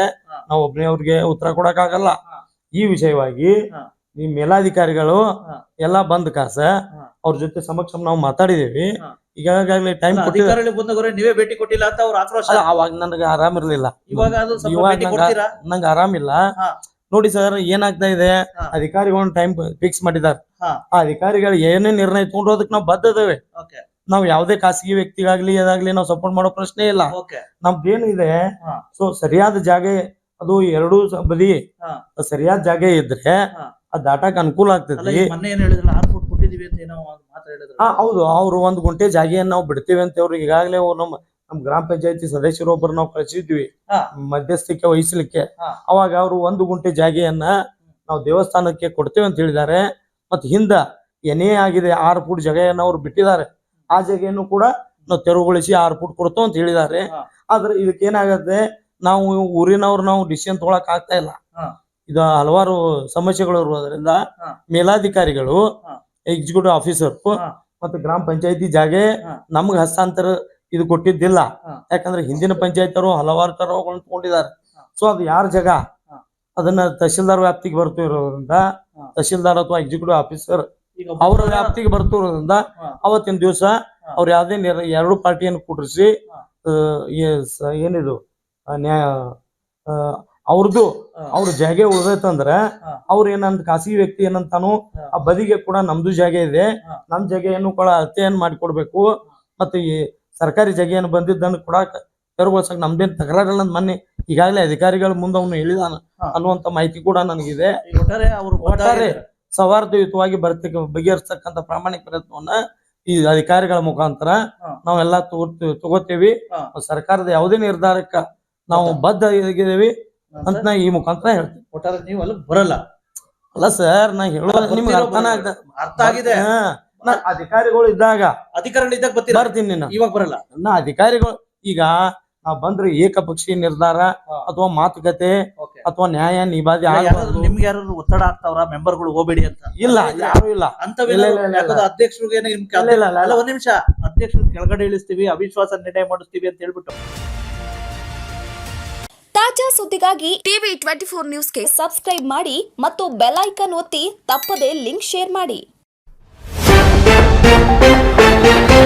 S6: ನಾವ್ ಒಬ್ನೇ ಅವ್ರಿಗೆ ಉತ್ತರ ಕೊಡಕ್ ಆಗಲ್ಲ ಈ ವಿಷಯವಾಗಿ. ಈ ಮೇಲಾಧಿಕಾರಿಗಳು. ಎಲ್ಲಾ ಬಂದ್ ಕಾಸ ಅವ್ರ ಜೊತೆ ಸಮಕ್ಷ ನಾವು ಮಾತಾಡಿದೀವಿ. ಈಗಾಗಲೇ ಟೈಮ್
S3: ಅಧಿಕಾರಿಗಳು ಬಂದವರೆ ನೀವೇ ಭೇಟಿ ಕೊಟ್ಟಿಲ್ಲ ಅಂತ ಅವ್ರ ಆಕ್ರೋಶ?
S6: ಅವಾಗ ನನಗೆ ಆರಾಮ್ ಇರ್ಲಿಲ್ಲ.
S3: ಇವಾಗ ಅದು ಸ್ವಲ್ಪ ಭೇಟಿ ಕೊಡ್ತೀರಾ?
S6: ನಂಗೆ ಆರಾಮಿಲ್ಲ. ನೋಡಿ ಸರ್ ಏನಾಗ್ತಾ ಇದೆ?
S3: ಅಧಿಕಾರಿಗಳ
S6: ಅಧಿಕಾರಿಗಳನ್ನ ಟೈಮ್ ಫಿಕ್ಸ್ ಮಾಡಿದ್ದಾರೆ ಆ ಅಧಿಕಾರಿಗಳು ಏನೇ ನಿರ್ಣಯ ತಗೊಂಡ್ರು ಅದಕ್ಕೆ ನಾವು
S3: ಬದ್ಧದೇವೆ.
S6: ನಾವು ಯಾವುದೇ ಖಾಸಗಿ ವ್ಯಕ್ತಿಗಾಗ್ಲಿ ಅದಾಗ್ಲಿ ನಾವು ಸಪೋರ್ಟ್ ಮಾಡೋ ಪ್ರಶ್ನೆ ಇಲ್ಲ. ನಮ್ದೇನಿದೆ. ಸೊ ಸರಿಯಾದ ಜಾಗ ಅದು ಎರಡು ಬದಿ ಸರಿಯಾದ ಜಾಗ ಇದ್ರೆ ಅದ್ ದಾಟಾಕ್ ಅನುಕೂಲ ಆಗ್ತದೆ. ಹೌದು. ಅವ್ರು ಒಂದ್ ಗುಂಟೆ ಜಾಗೆಯನ್ನ ನಾವು ಬಿಡ್ತೀವಿ ಅಂತ ಅವ್ರು ಈಗಾಗಲೇ ನಮ್ಮ ನಮ್ ಗ್ರಾಮ ಪಂಚಾಯತಿ ಸದಸ್ಯರೊಬ್ಬರು ನಾವು ಕಳಿಸಿದ್ವಿ. ಮಧ್ಯಸ್ಥಿಕೆ ವಹಿಸ್ಲಿಕ್ಕೆ. ಅವಾಗ ಅವರು ಒಂದು ಗುಂಟೆ ಜಾಗೆಯನ್ನ ನಾವು ದೇವಸ್ಥಾನಕ್ಕೆ ಕೊಡ್ತೇವೆ ಅಂತ ಹೇಳಿದ್ದಾರೆ. ಮತ್ತೆ ಹಿಂದ ಏನೇ ಆಗಿದೆ ಆರು ಫುಟ್ ಜಾಗೆಯನ್ನ ಅವ್ರು ಬಿಟ್ಟಿದ್ದಾರೆ. ಆ ಜಾಗೆಯನ್ನು ಕೂಡ ನಾವು ತೆರವುಗೊಳಿಸಿ ಆರು ಫುಟ್ ಕೊಡ್ತೇವೆ ಅಂತ ಹೇಳಿದ್ದಾರೆ. ಆದ್ರೆ ಇದಕ್ಕೆ ಏನಾಗತ್ತೆ ನಾವು ಊರಿನವ್ರು ನಾವು ಡಿಸಿಷನ್ ತಗೊಳಕ್ ಆಗ್ತಾ ಇಲ್ಲ. ಇದ ಹಲವಾರು ಸಮಸ್ಯೆಗಳು ಇರುವುದರಿಂದ ಮೇಲಾಧಿಕಾರಿಗಳು ಎಕ್ಸಿಕ್ಯೂಟಿವ್ ಆಫೀಸರ್. ಮತ್ತೆ ಗ್ರಾಮ ಪಂಚಾಯತಿ ಜಾಗೆ. ನಮ್ಗೆ ಹಸ್ತಾಂತರ ಇದು ಕೊಟ್ಟಿದ್ದಿಲ್ಲ. ಯಾಕಂದ್ರೆ ಹಿಂದಿನ ಪಂಚಾಯತರು ಹಲವಾರು ತರ
S3: ಕೊಂಡಿದ್ದಾರೆ
S6: ಸೊ ಅದು ಯಾರ ಜಾಗ? ಅದನ್ನ ತಹಶೀಲ್ದಾರ್ ವ್ಯಾಪ್ತಿಗೆ ಬರ್ತಿರೋದ್ರಿಂದ
S3: ಇರೋದ್ರಿಂದ
S6: ತಹಶೀಲ್ದಾರ್ ಅಥವಾ ಎಕ್ಸಿಕ್ಯೂಟಿವ್ ಆಫೀಸರ್ ಅವರ ವ್ಯಾಪ್ತಿಗೆ ಬರ್ತಿರೋದ್ರಿಂದ. ಅವತ್ತಿನ ದಿವಸ ಅವ್ರ ಯಾವ್ದೇ ಎರಡು ಪಾರ್ಟಿಯನ್ನು ಕೂಡಿಸಿ. ಏನಿದು ನ್ಯಾಯ ಅವ್ರದ್ದು. ಅವ್ರ ಜಾಗ ಉಳ್ದೈತಂದ್ರ. ಅವ್ರ ಏನಂತ ಖಾಸಗಿ ವ್ಯಕ್ತಿ ಏನಂತಾನು ಆ ಬದಿಗೆ ಕೂಡ ನಮ್ದು ಜಾಗ ಇದೆ. ನಮ್ ಜಾಗೆಯನ್ನು ಕೂಡ ಅಳತೆಯನ್ನು ಮಾಡಿಕೊಡ್ಬೇಕು? ಮತ್ತೆ ಈ ಸರ್ಕಾರಿ ಜಗೆಯನ್ನು ಬಂದಿದ್ದನ್ನು ಕೂಡ ತೆರವುಗೊಳಿಸಕ್ ನಮ್ದೇನ್ ತಕರಾರಿಲ್ಲ ಅಂತ ಮೊನ್ನೆ ಈಗಾಗಲೇ ಅಧಿಕಾರಿಗಳ ಮುಂದೆ ಅವನು ಹೇಳಿದಾನ. ಅನ್ನುವಂತ ಮಾಹಿತಿ ಕೂಡ ನನಗಿದೆ.
S3: ಒಟ್ಟಾರೆ ಅವರು
S6: ಒಟ್ಟಾರೆ ಸೌಹಾರ್ದಯುತವಾಗಿ ಬರ್ತಕ್ಕ ಬಗೆಹರಿಸತಕ್ಕಂಥ ಪ್ರಾಮಾಣಿಕ ಪ್ರಯತ್ನವನ್ನ ಈ ಅಧಿಕಾರಿಗಳ ಮುಖಾಂತರ ನಾವೆಲ್ಲಾ ತಗೋತೀವಿ.
S3: ತಗೋತೀವಿ
S6: ಸರ್ಕಾರದ ಯಾವುದೇ ನಿರ್ಧಾರಕ್ಕ ನಾವು ಬದ್ಧ ಆಗಿದ್ದೀವಿ ಅಂತ ನಾ ಈ ಮುಖಾಂತರ ಹೇಳ್ತೀನಿ.
S3: ಒಟ್ಟಾರೆ ನೀವು ಅಲ್ಲಿ ಬರಲ್ಲ.
S6: ಅಲ್ಲ ಸರ್ ನಾ ಹೇಳೋದು ನಿಮ್ಗೆ ಅರ್ಥನ
S3: ಅರ್ಥ ಆಗಿದೆ.
S6: ನಾ ಅಧಿಕಾರಿಗಳು ಇದ್ದಾಗ
S3: ಅಧಿಕಾರಿಗಳು ಇದ್ದಾಗ ಬರ್ತೀನಿ
S6: ಬರ್ತೀನಿ ನೀನು
S3: ಇವಾಗ ಬರಲ್ಲ.
S6: ನಾ ಅಧಿಕಾರಿಗಳು ಈಗ ನಾವ್ ಬಂದ್ರೆ ಏಕಪಕ್ಷೀಯ ನಿರ್ಧಾರ ಅಥವಾ ಮಾತುಕತೆ ಅಥವಾ ನ್ಯಾಯ ನಿಬಾಧಿ
S3: ನಿಮ್ಗೆ ಯಾರು ಒತ್ತಡ ಆಗ್ತಾವ್ರ ಮೆಂಬರ್ಗಳು ಹೋಗ್ಬೇಡಿ ಅಂತ?
S6: ಇಲ್ಲ ಯಾರು ಇಲ್ಲ.
S3: ಅಧ್ಯಕ್ಷರಿಗೆ. ಅಲ್ಲ ಒಂದ್ ನಿಮಿಷ. ಅಧ್ಯಕ್ಷರು ಕೆಳಗಡೆ ಇಳಿಸ್ತೀವಿ ಅವಿಶ್ವಾಸ ನಿರ್ಣಯ ಮಾಡಿಸ್ತೀವಿ ಅಂತ ಹೇಳ್ಬಿಟ್ಟು.
S12: ತಾಜಾ ಸುದ್ದಿಗಾಗಿ ಟಿವಿ ಟ್ವೆಂಟಿ ಫೋರ್ ನ್ಯೂಸ್ಗೆ ಸಬ್ಸ್ಕ್ರೈಬ್ ಮಾಡಿ ಮತ್ತು ಬೆಲ್ ಐಕನ್ ಒತ್ತಿ ತಪ್ಪದೇ ಲಿಂಕ್ ಶೇರ್ ಮಾಡಿ. Thank you.